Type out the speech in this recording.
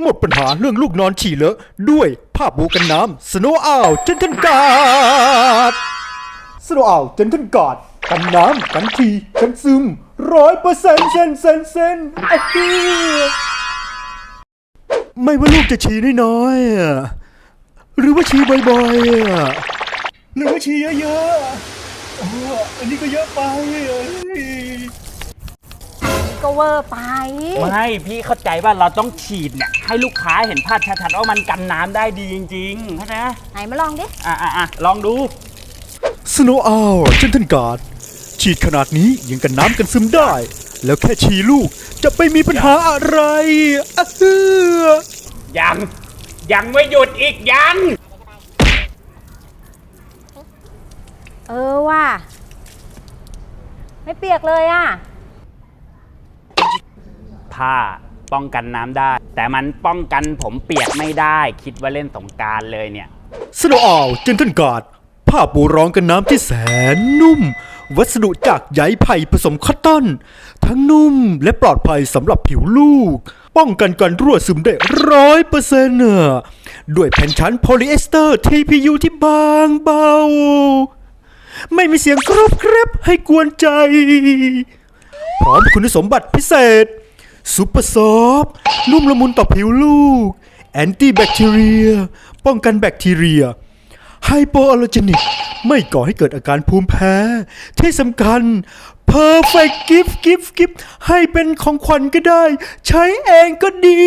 หมดปัญหาเรื่องลูกนอนฉี่เลอะด้วยผ้าปูกันน้ำ Snow Owl เจนทันการ์ด Snow Owl เจนทันกาดกันน้ำกันทีกันซึมร้อยเปอร์เซ็นต์เซนเซนเซนอะฮีไม่ว่าลูกจะฉี่น้อยๆอะหรือว่าฉี่บ่อยๆอะหรือว่าฉี่เยอะๆโอ้อันนี้ก็เยอะไป ก็เวอร์ไป ไม่พี่เข้าใจว่าเราต้องฉีดเนี่ยให้ลูกค้าเห็นภาพชัดๆว่ามันกันน้ำได้ดีจริงๆเข้าใจไหมไหนมาลองดิ อะอะอะลองดู สโนว์อาวเจนทันการ์ดฉีดขนาดนี้ยังกันน้ำกันซึมได้ แล้วแค่ฉี่ลูกจะไปมีปัญหาอะไรอะเฮือยังยังไม่หยุดอีกยัง เออว่ะ ไม่เปียกเลยอะ ผ้าป้องกันน้ำได้ แต่มันป้องกันผมเปียกไม่ได้ คิดว่าเล่นสงกรารเลยเนี่ย สโนว์อาวเจนทันการ์ดผ้าปูรองกันน้ำที่แสนนุ่ม วัสดุจากใยไผ่ผสมคอตตอน ทั้งนุ่มและปลอดภัยสำหรับผิวลูก ป้องกันการรั่วซึมได้ร้อยเปอร์เซ็นต์ด้วยแผ่นชั้นโพลีเอสเตอร์ TPU ที่บางเบา ไม่มีเสียงกรอบแกรบให้กวนใจ พร้อมคุณสมบัติพิเศษ ซูเปอร์ซอฟต์นุ่มละมุนต่อผิวลูก แอนตี้แบคทีเรีย ป้องกันแบคทีเรีย ไฮโปอัลเจนิก ไม่ก่อให้เกิดอาการภูมิแพ้ ที่สำคัญ Perfect Gift Gift Gift ให้เป็นของขวัญก็ได้ ใช้เองก็ดี